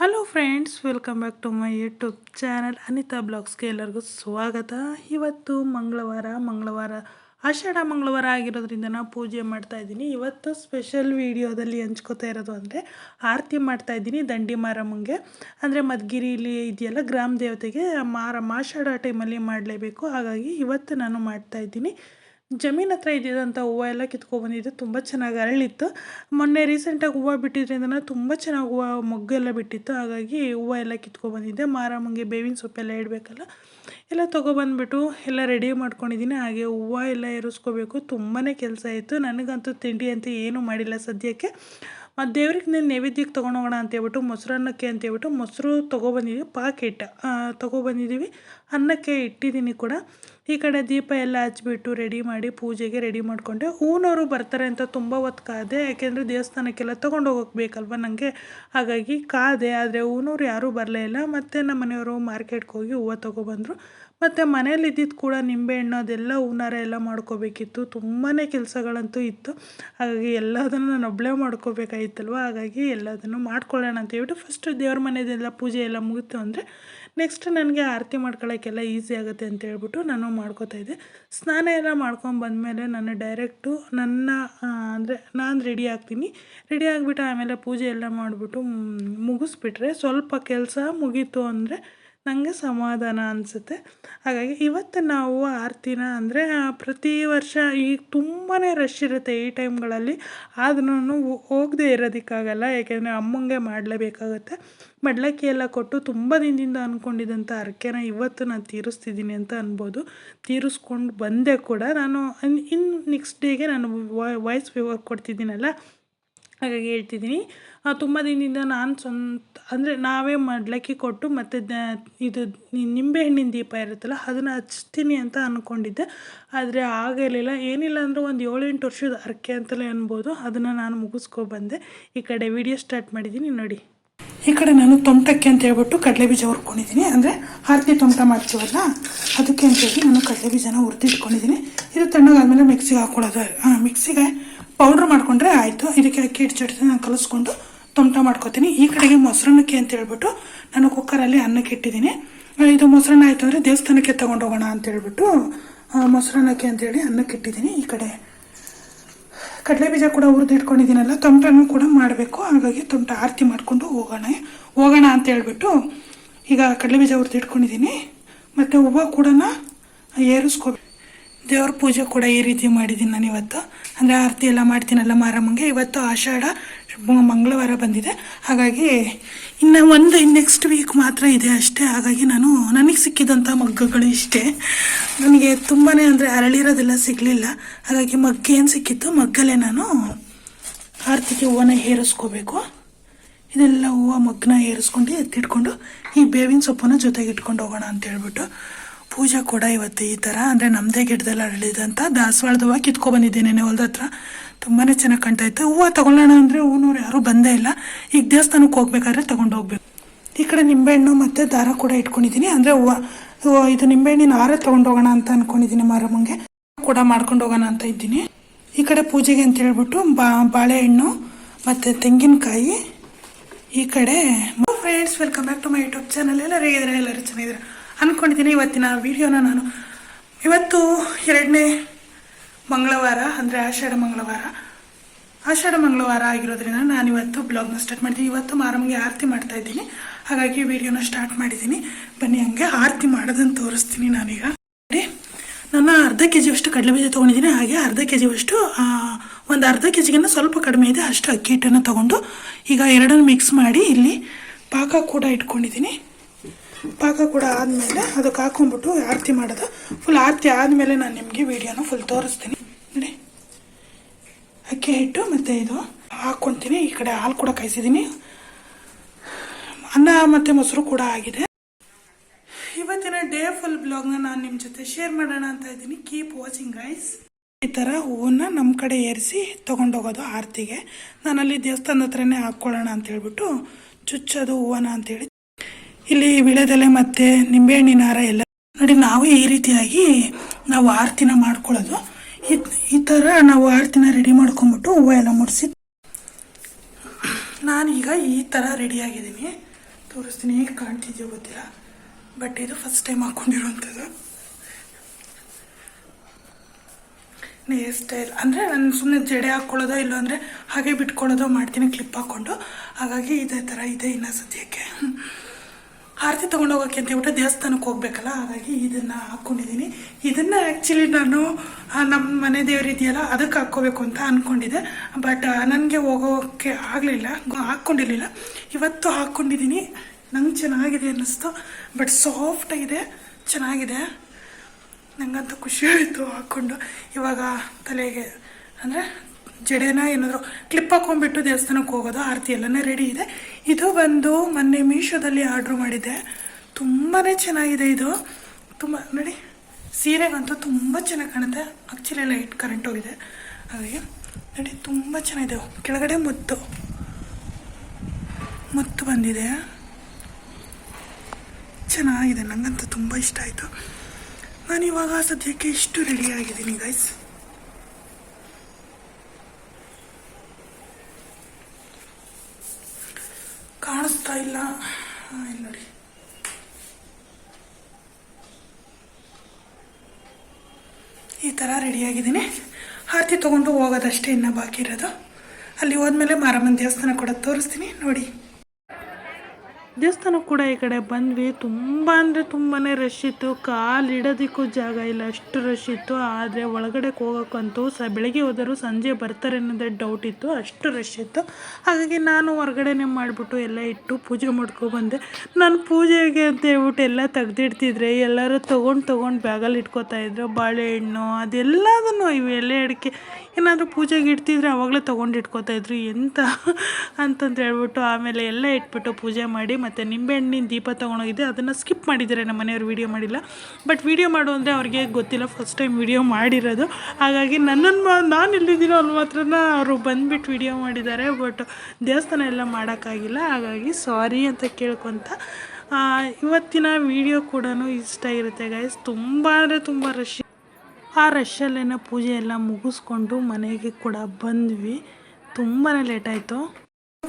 Hello friends welcome back to my YouTube channel Anita ಬ್ಲಾಗ್ಸ್ಗೆ ಎಲ್ಲರಿಗೂ ಸ್ವಾಗತ. ಇವತ್ತು ಮಂಗಳವಾರ ಮಂಗಳವಾರ, ಆಷಾಢ ಮಂಗಳವಾರ ಆಗಿರೋದ್ರಿಂದ ನಾನು ಪೂಜೆ ಮಾಡ್ತಾ ಇದ್ದೀನಿ. ಇವತ್ತು ಸ್ಪೆಷಲ್ ವೀಡಿಯೋದಲ್ಲಿ ಹಂಚ್ಕೋತಾ ಇರೋದು ಅಂದರೆ ಆರತಿ ಮಾಡ್ತಾ ಇದ್ದೀನಿ ದಂಡಿ ಮಾರಮ್ಮಂಗೆ. ಅಂದರೆ ಮಧುಗಿರಿಲಿ ಇದೆಯಲ್ಲ, ಗ್ರಾಮ ದೇವತೆಗೆ ಮಾರಮ್ಮ ಆಷಾಢ ಟೈಮಲ್ಲಿ ಮಾಡಲೇಬೇಕು. ಹಾಗಾಗಿ ಇವತ್ತು ನಾನು ಮಾಡ್ತಾ ಇದ್ದೀನಿ. ಜಮೀನ್ ಹತ್ರ ಇದ್ದಿದ್ದಂಥ ಹೂವು ಎಲ್ಲ ಕಿತ್ಕೊಬಂದಿದ್ದು ತುಂಬ ಚೆನ್ನಾಗಿ ಅರಳಿತ್ತು. ಮೊನ್ನೆ ರೀಸೆಂಟಾಗಿ ಹೂವು ಬಿಟ್ಟಿದ್ರಿಂದ ತುಂಬ ಚೆನ್ನಾಗಿ ಹೂವು ಮೊಗ್ಗು ಎಲ್ಲ ಬಿಟ್ಟಿತ್ತು. ಹಾಗಾಗಿ ಹೂವು ಎಲ್ಲ ಕಿತ್ಕೊಬಂದಿದ್ದೆ ಮಾರಮ್ಮಂಗೆ ಬೇವಿನ ಸೊಪ್ಪೆಲ್ಲ ಇಡಬೇಕಲ್ಲ. ಎಲ್ಲ ತೊಗೊಬಂದ್ಬಿಟ್ಟು ಎಲ್ಲ ರೆಡಿ ಮಾಡ್ಕೊಂಡಿದ್ದೀನಿ ಹಾಗೆ ಹೂವು ಎಲ್ಲ ಏರಿಸ್ಕೋಬೇಕು. ತುಂಬಾ ಕೆಲಸ ಇತ್ತು ನನಗಂತೂ ತಿಂಡಿ ಅಂತ ಏನೂ ಮಾಡಿಲ್ಲ ಸದ್ಯಕ್ಕೆ. ಮತ್ತು ದೇವ್ರಿಗೆ ನೀನು ನೈವೇದ್ಯಕ್ಕೆ ತೊಗೊಂಡೋಗೋಣ ಅಂತೇಳ್ಬಿಟ್ಟು ಮೊಸರನ್ನಕ್ಕೆ ಅಂತೇಳ್ಬಿಟ್ಟು ಮೊಸರು ತೊಗೊಬಂದಿದ್ದೀವಿ ಪಾಕೆಟ್ ತೊಗೊಬಂದಿದ್ದೀವಿ ಅನ್ನಕ್ಕೆ ಇಟ್ಟಿದ್ದೀನಿ ಕೂಡ. ಈ ಕಡೆ ದೀಪ ಎಲ್ಲ ಹಚ್ಚಿಬಿಟ್ಟು ರೆಡಿ ಮಾಡಿ ಪೂಜೆಗೆ ರೆಡಿ ಮಾಡಿಕೊಂಡೆ. ಹೂನವರು ಬರ್ತಾರೆ ಅಂತ ತುಂಬ ಹೊತ್ತು ಕಾದೆ, ಯಾಕೆಂದರೆ ದೇವಸ್ಥಾನಕ್ಕೆಲ್ಲ ತೊಗೊಂಡು ಹೋಗೋಕೆ ಬೇಕಲ್ವ ನನಗೆ ಹಾಗಾಗಿ ಕಾದೆ, ಆದರೆ ಹೂನವ್ರು ಯಾರೂ ಬರಲೇ ಇಲ್ಲ. ಮತ್ತು ನಮ್ಮ ಮನೆಯವರು ಮಾರ್ಕೆಟ್ಗೆ ಹೋಗಿ ಹೂವು ತೊಗೊಬಂದರು. ಮತ್ತು ಮನೇಲಿ ಇದ್ದಿದ್ದು ಕೂಡ ನಿಂಬೆಹಣ್ಣು ಅದೆಲ್ಲ ಹೂನಾರ ಎಲ್ಲ ಮಾಡ್ಕೋಬೇಕಿತ್ತು. ತುಂಬಾ ಕೆಲಸಗಳಂತೂ ಇತ್ತು. ಹಾಗಾಗಿ ಎಲ್ಲದನ್ನು ನಾನು ಒಬ್ಬಳೇ ಮಾಡ್ಕೋಬೇಕಾಗಿತ್ತಲ್ವ ಹಾಗಾಗಿ ಎಲ್ಲದನ್ನು ಮಾಡ್ಕೊಳ್ಳೋಣ ಅಂತ ಹೇಳ್ಬಿಟ್ಟು ಫಸ್ಟ್ ದೇವ್ರ ಮನೆಯದೆಲ್ಲ ಪೂಜೆ ಎಲ್ಲ ಮುಗಿತು ಅಂದರೆ ನೆಕ್ಸ್ಟ್ ನನಗೆ ಆರತಿ ಮಾಡ್ಕೊಳ್ಳೋಕ್ಕೆಲ್ಲ ಈಸಿ ಆಗುತ್ತೆ ಅಂತ ಹೇಳ್ಬಿಟ್ಟು ನಾನು ಮಾಡ್ಕೋತಾ ಇದ್ದೆ. ಸ್ನಾನ ಎಲ್ಲ ಮಾಡ್ಕೊಂಡು ಬಂದಮೇಲೆ ನಾನು ಡೈರೆಕ್ಟು ನನ್ನ ಅಂದರೆ ನಾನು ರೆಡಿ ಆಗ್ತೀನಿ. ರೆಡಿ ಆಗಿಬಿಟ್ಟು ಆಮೇಲೆ ಪೂಜೆ ಎಲ್ಲ ಮಾಡಿಬಿಟ್ಟು ಮುಗಿಸ್ಬಿಟ್ರೆ ಸ್ವಲ್ಪ ಕೆಲಸ ಮುಗೀತು ಅಂದರೆ ನನಗೆ ಸಮಾಧಾನ ಅನಿಸುತ್ತೆ. ಹಾಗಾಗಿ ಇವತ್ತು ನಾವು ಆರತಿನ ಅಂದರೆ ಪ್ರತಿ ವರ್ಷ ಈಗ ತುಂಬಾ ರಶ್ ಇರುತ್ತೆ ಈ ಟೈಮ್ಗಳಲ್ಲಿ ಆದ್ರೂ ಹೋಗದೆ ಇರೋದಕ್ಕಾಗಲ್ಲ, ಯಾಕೆಂದರೆ ಅಮ್ಮಂಗೆ ಮಾಡಲೇಬೇಕಾಗತ್ತೆ. ಮಡ್ಲಕ್ಕಿ ಎಲ್ಲ ಕೊಟ್ಟು ತುಂಬ ದಿನದಿಂದ ಅಂದ್ಕೊಂಡಿದ್ದಂಥ ಹರಕೆನ ಇವತ್ತು ನಾನು ತೀರಿಸ್ತಿದ್ದೀನಿ ಅಂತ ಅನ್ಬೋದು. ತೀರಿಸ್ಕೊಂಡು ಬಂದೆ ಕೂಡ. ನಾನು ಇನ್ನು ನೆಕ್ಸ್ಟ್ ಡೇಗೆ ನಾನು ವಾಯ್ಸ್ ವಿವರ್ ಕೊಡ್ತಿದ್ದೀನಲ್ಲ ಹಾಗಾಗಿ ಹೇಳ್ತಿದ್ದೀನಿ. ತುಂಬ ದಿನದಿಂದ ನಾನು ಸ್ವಂತ, ಅಂದರೆ ನಾವೇ ಮಡ್ಲಕ್ಕಿ ಕೊಟ್ಟು ಮತ್ತು ದ, ಇದು ನಿಂಬೆಹಣ್ಣಿನ ದೀಪ ಇರುತ್ತಲ್ಲ, ಅದನ್ನು ಹಚ್ತೀನಿ ಅಂತ ಅಂದ್ಕೊಂಡಿದ್ದೆ ಆದರೆ ಆಗಿರಲಿಲ್ಲ ಏನಿಲ್ಲ ಅಂದರೆ ಒಂದು ಏಳೆಂಟು ವರ್ಷದ ಅರ್ಕೆ ಅಂತಲೇ ಅನ್ಬೋದು. ಅದನ್ನು ನಾನು ಮುಗಿಸ್ಕೊಬಂದೆ ಈ ಕಡೆ ವಿಡಿಯೋ ಸ್ಟಾರ್ಟ್ ಮಾಡಿದ್ದೀನಿ ನೋಡಿ. ಈ ಕಡೆ ನಾನು ತೊಮಟಕ್ಕೆ ಅಂತ ಹೇಳ್ಬಿಟ್ಟು ಕಡಲೆ ಬೀಜ ಹುರ್ಕೊಂಡಿದ್ದೀನಿ ಅಂದರೆ ಆರತಿ ತೊಮಟ ಮಾಡ್ತೀವಲ್ಲ, ಅದಕ್ಕೆ ಅಂತೇಳಿ ನಾನು ಕಡಲೆ ಬೀಜನ ಹುರಿದಿಟ್ಕೊಂಡಿದ್ದೀನಿ ಇದು ತಣ್ಣಗಾದ್ಮೇಲೆ ಮಿಕ್ಸಿಗೆ ಹಾಕ್ಕೊಳ್ಳೋದು ಮಿಕ್ಸಿಗೆ ಪೌಡ್ರ್ ಮಾಡಿಕೊಂಡ್ರೆ ಆಯಿತು. ಇದಕ್ಕೆ ಅಕ್ಕಿ ಹಿಟ್ಟು ನಾನು ಕಲಿಸ್ಕೊಂಡು ತೊಮಟ ಮಾಡ್ಕೊತೀನಿ. ಈ ಕಡೆಗೆ ಮೊಸರನ್ನಕ್ಕೆ ಅಂತ ಹೇಳ್ಬಿಟ್ಟು ನಾನು ಕುಕ್ಕರಲ್ಲಿ ಅನ್ನಕ್ಕೆ ಇಟ್ಟಿದ್ದೀನಿ. ಇದು ಮೊಸರನ್ನ ಆಯಿತು ಅಂದರೆ ದೇವಸ್ಥಾನಕ್ಕೆ ತೊಗೊಂಡೋಗೋಣ ಅಂತ ಹೇಳ್ಬಿಟ್ಟು ಮೊಸರನ್ನಕ್ಕೆ ಅಂತೇಳಿ ಅನ್ನಕ್ಕೆ ಇಟ್ಟಿದ್ದೀನಿ. ಈ ಕಡೆ ಕಡಲೆ ಬೀಜ ಕೂಡ ಹುರಿದು ಇಟ್ಕೊಂಡಿದ್ದೀನಲ್ಲ ತೊಮಟನೂ ಕೂಡ ಮಾಡಬೇಕು. ಹಾಗಾಗಿ ತೊಮಟ ಆರತಿ ಮಾಡಿಕೊಂಡು ಹೋಗೋಣ. ಹೋಗೋಣ ಅಂತ ಹೇಳ್ಬಿಟ್ಟು ಈಗ ಕಡಲೆ ಬೀಜ ಹುರಿದು ಇಟ್ಕೊಂಡಿದ್ದೀನಿ. ಮತ್ತು ಹೂವು ಕೂಡ ಏರಿಸ್ಕೋಬೇಕು ದೇವ್ರ ಪೂಜೆ ಕೂಡ ಈ ರೀತಿ ಮಾಡಿದ್ದೀನಿ ನಾನು ಇವತ್ತು. ಅಂದರೆ ಆರತಿ ಎಲ್ಲ ಮಾಡ್ತೀನಲ್ಲ ಮಾರಮ್ಮಂಗೆ. ಇವತ್ತು ಆಷಾಢ ಮಂಗಳವಾರ ಬಂದಿದೆ. ಹಾಗಾಗಿ ಇನ್ನು ಒಂದು ನೆಕ್ಸ್ಟ್ ವೀಕ್ ಮಾತ್ರ ಇದೆ ಅಷ್ಟೇ. ಹಾಗಾಗಿ ನಾನು, ನನಗೆ ಸಿಕ್ಕಿದಂಥ ಮಗ್ಗಗಳು ಇಷ್ಟೇ. ನನಗೆ ತುಂಬಾ ಅಂದರೆ ಅರಳಿರೋದೆಲ್ಲ ಸಿಗಲಿಲ್ಲ. ಹಾಗಾಗಿ ಮಗ್ಗೆ ಏನು ಸಿಕ್ಕಿತ್ತು? ಮಗ್ಗಲ್ಲೇ ನಾನು ಆರತಿಗೆ ಹೂವನ್ನ ಹೇರಿಸ್ಕೋಬೇಕು. ಇದೆಲ್ಲ ಹೂವು ಮಗ್ಗನ ಏರಿಸ್ಕೊಂಡು ಎತ್ತಿಟ್ಕೊಂಡು ಈ ಬೇವಿನ ಸೊಪ್ಪನ್ನು ಜೊತೆಗೆ ಇಟ್ಕೊಂಡು ಹೋಗೋಣ ಅಂತ ಹೇಳ್ಬಿಟ್ಟು. ಪೂಜೆ ಕೂಡ ಇವತ್ತು ಈ ಥರ ಅಂದರೆ ನಮ್ಮದೇ ಗಿಡದಲ್ಲಿ ಅರಳಿದಂಥ ದಾಸವಾಳದ ಹೂವು ಕಿತ್ಕೊಬಂದಿದ್ದೇನೆ ಹೊಲದ ಹತ್ರ. ತುಂಬಾ ಚೆನ್ನಾಗಿ ಕಾಣ್ತಾ ಇತ್ತು. ಹೂವು ತೊಗೊಳ್ಳೋಣ ಅಂದರೆ ಹೂನೂರು ಯಾರೂ ಬಂದೇ ಇಲ್ಲ. ಈಗ ದೇವಸ್ಥಾನಕ್ಕೆ ಹೋಗ್ಬೇಕಾದ್ರೆ ತೊಗೊಂಡು ಹೋಗ್ಬೇಕು. ಈ ಕಡೆ ನಿಂಬೆಹಣ್ಣು ಮತ್ತು ದಾರ ಕೂಡ ಇಟ್ಕೊಂಡಿದ್ದೀನಿ. ಅಂದರೆ ಹೂವು ಇದು ನಿಂಬೆಹಣ್ಣಿನ ಹಾರ ತೊಗೊಂಡೋಗೋಣ ಅಂತ ಅಂದ್ಕೊಂಡಿದ್ದೀನಿ ಮಾರಮ್ಮಂಗೆ. ಕೂಡ ಮಾಡ್ಕೊಂಡು ಹೋಗೋಣ ಅಂತ ಇದ್ದೀನಿ. ಈ ಕಡೆ ಪೂಜೆಗೆ ಅಂತ ಹೇಳ್ಬಿಟ್ಟು ಬಾ, ಬಾಳೆಹಣ್ಣು ಮತ್ತು ತೆಂಗಿನಕಾಯಿ. ಈ ಕಡೆ friends welcome back to my YouTube channel ಎಲ್ಲರೂ ಹೇಗಿದ್ರೆ ಎಲ್ಲರೂ ಚೆನ್ನಾಗಿದ್ದಾರೆ? ಅಂದ್ಕೊಂಡಿದ್ದೀನಿ ಇವತ್ತಿನ ವಿಡಿಯೋನ ನಾನು ಇವತ್ತು ಎರಡನೇ ಮಂಗಳವಾರ, ಅಂದರೆ ಆಷಾಢ ಮಂಗಳವಾರ. ಆಷಾಢ ಮಂಗಳವಾರ ಆಗಿರೋದ್ರಿಂದ ನಾನು ಇವತ್ತು ಬ್ಲಾಗ್ನ ಸ್ಟಾರ್ಟ್ ಮಾಡಿದ್ದೀನಿ. ಇವತ್ತು ಮಾರಮ್ಮಗೆ ಆರತಿ ಮಾಡ್ತಾ ಇದ್ದೀನಿ. ಹಾಗಾಗಿ ವಿಡಿಯೋನ ಸ್ಟಾರ್ಟ್ ಮಾಡಿದ್ದೀನಿ. ಬನ್ನಿ, ಹಂಗೆ ಆರತಿ ಮಾಡೋದನ್ನು ತೋರಿಸ್ತೀನಿ ನಾನೀಗ. ನಾನು ಅರ್ಧ ಕೆ ಜಿಯಷ್ಟು ಕಡಲೆ ಬೀಜ ತೊಗೊಂಡಿದ್ದೀನಿ. ಹಾಗೆ ಅರ್ಧ ಕೆ ಜಿಯಷ್ಟು ಒಂದು ಅರ್ಧ ಕೆ ಜಿಗಿನ್ನ ಸ್ವಲ್ಪ ಕಡಿಮೆ ಇದೆ. ಅಷ್ಟು ಅಕ್ಕಿ ಹಿಟ್ಟನ್ನು ತೊಗೊಂಡು ಈಗ ಎರಡನ್ನು ಮಿಕ್ಸ್ ಮಾಡಿ ಇಲ್ಲಿ ಪಾಕ ಕೂಡ ಇಟ್ಕೊಂಡಿದ್ದೀನಿ. ಪಾಕ ಕೂಡ ಆದಮೇಲೆ ಅದಕ್ಕೆ ಹಾಕೊಂಡ್ಬಿಟ್ಟು ಆರತಿ ಮಾಡೋದು. ಫುಲ್ ಆರತಿ ಆದಮೇಲೆ ನಾನು ನಿಮಗೆ ವಿಡಿಯೋನ ಫುಲ್ ತೋರಿಸ್ತೀನಿ. ನೋಡಿ. ಅಕ್ಕಿ ಹಿಟ್ಟು ಮತ್ತು ಇದು ಹಾಕ್ಕೊತೀನಿ ಈ ಕಡೆ ಹಾಲು ಕೂಡ ಕಾಯಿಸಿದ್ದೀನಿ. ಅನ್ನ ಮತ್ತು ಮೊಸರು ಕೂಡ ಆಗಿದೆ. ಇವತ್ತಿನ ಡೇ ಫುಲ್ ಬ್ಲಾಗ್ನ ನಾನು ನಿಮ್ಮ ಜೊತೆ ಶೇರ್ ಮಾಡೋಣ ಅಂತ ಇದ್ದೀನಿ. ಕೀಪ್ ವಾಚಿಂಗ್ ಗೈಸ್ ಈ ಥರ ಹೂವನ್ನ ನಮ್ಮ ಕಡೆ ಏರಿಸಿ ತೊಗೊಂಡೋಗೋದು ಆರತಿಗೆ. ನಾನಲ್ಲಿ ದೇವಸ್ಥಾನದ ಹತ್ರನೇ ಹಾಕ್ಕೊಳ್ಳೋಣ ಅಂತ ಹೇಳ್ಬಿಟ್ಟು ಚುಚ್ಚೋದು ಹೂವನ ಅಂತೇಳಿ ಇಲ್ಲಿ ವಿಳೆದೆಲೆ ಮತ್ತು ನಿಂಬೆಹಣ್ಣಿನ ಹಾರ ಎಲ್ಲ ನೋಡಿ, ನಾವು ಈ ರೀತಿಯಾಗಿ ನಾವು ಆರ್ತಿನ ಮಾಡ್ಕೊಳ್ಳೋದು. ಈ ಥರ ನಾವು ಆರತಿನ ರೆಡಿ ಮಾಡ್ಕೊಂಬಿಟ್ಟು ಹೂವು ಎಲ್ಲ ಮುಡಿಸಿ ನಾನೀಗ ಈ ಥರ ರೆಡಿಯಾಗಿದ್ದೀನಿ ತೋರಿಸ್ತೀನಿ, ಹೇಗೆ ಕಾಣ್ತಿದ್ಯೋ ಗೊತ್ತಿಲ್ಲ. ಬಟ್ ಇದು ಫಸ್ಟ್ ಟೈಮ್ ಹಾಕ್ಕೊಂಡಿರುವಂಥದ್ದು ಹೇರ್ ಸ್ಟೈಲ್ ಅಂದರೆ ನಾನು ಸುಮ್ಮನೆ ಜಡೆ ಹಾಕ್ಕೊಳ್ಳೋದೋ ಇಲ್ಲಾಂದರೆ ಹಾಗೆ ಬಿಟ್ಕೊಳ್ಳೋದೋ ಮಾಡ್ತೀನಿ ಕ್ಲಿಪ್ ಹಾಕ್ಕೊಂಡು ಹಾಗಾಗಿ ಇದೇ ಥರ ಇದೆ ಇನ್ನೂ ಸದ್ಯಕ್ಕೆ. ಆರತಿ ಹೋಗೋಕೆ ಅಂತ ಹೇಳ್ಬಿಟ್ಟು ದೇವಸ್ಥಾನಕ್ಕೆ ಹೋಗ್ಬೇಕಲ್ಲ, ಹಾಗಾಗಿ ಇದನ್ನು ಹಾಕ್ಕೊಂಡಿದ್ದೀನಿ ಇದನ್ನು ಆ್ಯಕ್ಚುಲಿ ನಾನು ನಮ್ಮ ಮನೆ ದೇವರಿದೆಯಲ್ಲ ಅದಕ್ಕೆ ಹಾಕ್ಕೋಬೇಕು ಅಂತ ಅಂದ್ಕೊಂಡಿದ್ದೆ ಬಟ್ ನನಗೆ ಹೋಗೋಕ್ಕೆ ಆಗಲಿಲ್ಲ ಹಾಕ್ಕೊಂಡಿರಲಿಲ್ಲ. ಇವತ್ತು ಹಾಕ್ಕೊಂಡಿದ್ದೀನಿ. ನಂಗೆ ಚೆನ್ನಾಗಿದೆ ಅನ್ನಿಸ್ತು. ಬಟ್ ಸಾಫ್ಟಾಗಿದೆ ಚೆನ್ನಾಗಿದೆ. ನನಗಂತೂ ಖುಷಿ ಆಯಿತು ಹಾಕ್ಕೊಂಡು. ಇವಾಗ ತಲೆಗೆ, ಅಂದರೆ ಜಡೆನ ಏನಾದರೂ ಕ್ಲಿಪ್ ಹಾಕೊಂಡ್ಬಿಟ್ಟು ದೇವಸ್ಥಾನಕ್ಕೆ ಹೋಗೋದು, ಆರತಿ ಎಲ್ಲನೇ ರೆಡಿ ಇದೆ. ಇದು ಬಂದು ಮೊನ್ನೆ ಮೀಶೋದಲ್ಲಿ ಆರ್ಡ್ರ್ ಮಾಡಿದ್ದೆ. ತುಂಬಾ ಚೆನ್ನಾಗಿದೆ ಇದು. ತುಂಬ, ನೋಡಿ, ಸೀರೆಗಂತೂ ತುಂಬ ಚೆನ್ನಾಗಿ ಕಾಣುತ್ತೆ. ಆ್ಯಕ್ಚುಲಿ ಲೈಟ್ ಕರೆಂಟ್ ಹೋಗಿದೆ. ಹಾಗೆ, ನೋಡಿ, ತುಂಬ ಚೆನ್ನಾಗಿದೆ. ಕೆಳಗಡೆ ಮುತ್ತು. ಮುತ್ತು ಬಂದಿದೆ. ಚೆನ್ನಾಗಿದೆ. ನನಗಂತೂ ತುಂಬ ಇಷ್ಟ ಆಯಿತು. ನಾನು ಇವಾಗ ಸದ್ಯಕ್ಕೆ ಇಷ್ಟು ರೆಡಿ ಆಗಿದ್ದೀನಿ ಗೈಸ್ ಇಲ್ಲ. ಇಲ್ಲ ನೋಡಿ ಈ ಥರ ರೆಡಿಯಾಗಿದ್ದೀನಿ ಆರತಿ ತೊಗೊಂಡು ಹೋಗೋದಷ್ಟೇ ಇನ್ನೂ ಬಾಕಿ ಇರೋದು. ಅಲ್ಲಿ ಹೋದ್ಮೇಲೆ ಮಾರಮ್ಮನ ದೇವಸ್ಥಾನ ಕೂಡ ತೋರಿಸ್ತೀನಿ. ನೋಡಿ. ದೇವಸ್ಥಾನಕ್ಕೆ ಕೂಡ ಈ ಕಡೆ ಬಂದ್ವಿ. ತುಂಬ ಅಂದರೆ ತುಂಬಾ ರಶ್ ಇತ್ತು. ಕಾಲು ಇಡೋದಕ್ಕೂ ಜಾಗ ಇಲ್ಲ. ಅಷ್ಟು ರಶ್ ಇತ್ತು. ಆದರೆ ಒಳಗಡೆ ಹೋಗೋಕ್ಕಂತೂ ಸ, ಬೆಳಗ್ಗೆ ಹೋದರು ಸಂಜೆ ಬರ್ತಾರೆ ಅನ್ನೋದೇ ಡೌಟ್ ಇತ್ತು. ಅಷ್ಟು ರಶ್ ಇತ್ತು. ಹಾಗಾಗಿ ನಾನು ಹೊರಗಡೆನೆ ಮಾಡಿಬಿಟ್ಟು ಎಲ್ಲ ಇಟ್ಟು ಪೂಜೆ ಮಾಡ್ಕೊಬಂದೆ ನಾನು ಪೂಜೆಗೆ ಅಂತ ಹೇಳ್ಬಿಟ್ಟು ಎಲ್ಲ ತೆಗ್ದಿಡ್ತಿದ್ರೆ, ಎಲ್ಲರೂ ತೊಗೊಂಡು ತೊಗೊಂಡು ಬ್ಯಾಗಲ್ಲಿ ಇಟ್ಕೋತಾ ಇದ್ರು. ಬಾಳೆಹಣ್ಣು, ಅದೆಲ್ಲದನ್ನು ಇವೆಲ್ಲ ಅಡಿಕೆ. ಏನಾದರೂ ಪೂಜೆಗೆ ಇಡ್ತಿದ್ರೆ ಅವಾಗಲೇ ತೊಗೊಂಡು ಇಟ್ಕೋತಾ ಇದ್ರು. ಎಂತ ಅಂತಂದು ಹೇಳ್ಬಿಟ್ಟು ಆಮೇಲೆ ಎಲ್ಲ ಇಟ್ಬಿಟ್ಟು ಪೂಜೆ ಮಾಡಿ ಮತ್ತು ನಿಂಬೆಹಣ್ಣಿನ ದೀಪ ತೊಗೊಂಡೋಗಿದ್ದೆ. ಅದನ್ನು ಸ್ಕಿಪ್ ಮಾಡಿದ್ದಾರೆ ನಮ್ಮ ಮನೆಯವರು ವೀಡಿಯೋ ಮಾಡಿಲ್ಲ. ಬಟ್ ವೀಡಿಯೋ ಮಾಡು ಅಂದರೆ ಅವ್ರಿಗೆ ಗೊತ್ತಿಲ್ಲ ಫಸ್ಟ್ ಟೈಮ್ ವೀಡಿಯೋ ಮಾಡಿರೋದು. ಹಾಗಾಗಿ ನನ್ನನ್ನು ನಾನು ಎಲ್ಲಿದ್ದೀನೋ ಅಲ್ಲಿ ಮಾತ್ರ ಅವರು ಬಂದುಬಿಟ್ಟು ವೀಡಿಯೋ ಮಾಡಿದ್ದಾರೆ. ಬಟ್ ದೇವಸ್ಥಾನ ಎಲ್ಲ ಮಾಡೋಕ್ಕಾಗಿಲ್ಲ. ಹಾಗಾಗಿ ಸಾರಿ ಅಂತ ಕೇಳ್ಕೊತ ಇವತ್ತಿನ ವಿಡಿಯೋ ಕೂಡ ಇಷ್ಟ ಇರುತ್ತೆ ಗೈಸ್ ತುಂಬ ಅಂದರೆ ತುಂಬ ರಶ್ ಆ ರಶಲ್ಲೇನೋ ಪೂಜೆ ಎಲ್ಲ ಮುಗಿಸ್ಕೊಂಡು ಮನೆಗೆ ಕೂಡ ಬಂದ್ವಿ. ತುಂಬಾ ಲೇಟಾಯಿತು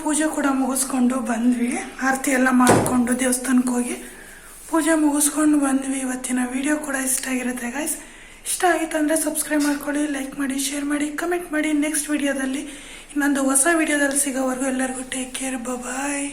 ಪೂಜೆ ಕೂಡ ಮುಗಿಸ್ಕೊಂಡು ಬಂದ್ವಿ. ಆರತಿ ಎಲ್ಲ ಮಾಡಿಕೊಂಡು ದೇವಸ್ಥಾನಕ್ಕೆ ಹೋಗಿ ಪೂಜೆ ಮುಗಿಸ್ಕೊಂಡು ಬಂದ್ವಿ. ಇವತ್ತಿನ ವಿಡಿಯೋ ಕೂಡ ಇಷ್ಟ ಆಗಿರುತ್ತೆ ಗಾಯ್ಸ್ ಇಷ್ಟ ಆಗಿತ್ತು ಅಂದರೆ ಸಬ್ಸ್ಕ್ರೈಬ್ ಮಾಡ್ಕೊಳ್ಳಿ ಲೈಕ್ ಮಾಡಿ ಶೇರ್ ಮಾಡಿ ಕಮೆಂಟ್ ಮಾಡಿ. ನೆಕ್ಸ್ಟ್ ವಿಡಿಯೋದಲ್ಲಿ ಇನ್ನೊಂದು ಹೊಸ ವಿಡಿಯೋದಲ್ಲಿ ಸಿಗೋವರೆಗೂ ಎಲ್ಲರಿಗೂ ಟೇಕ್ ಕೇರ್ ಬಾಯ್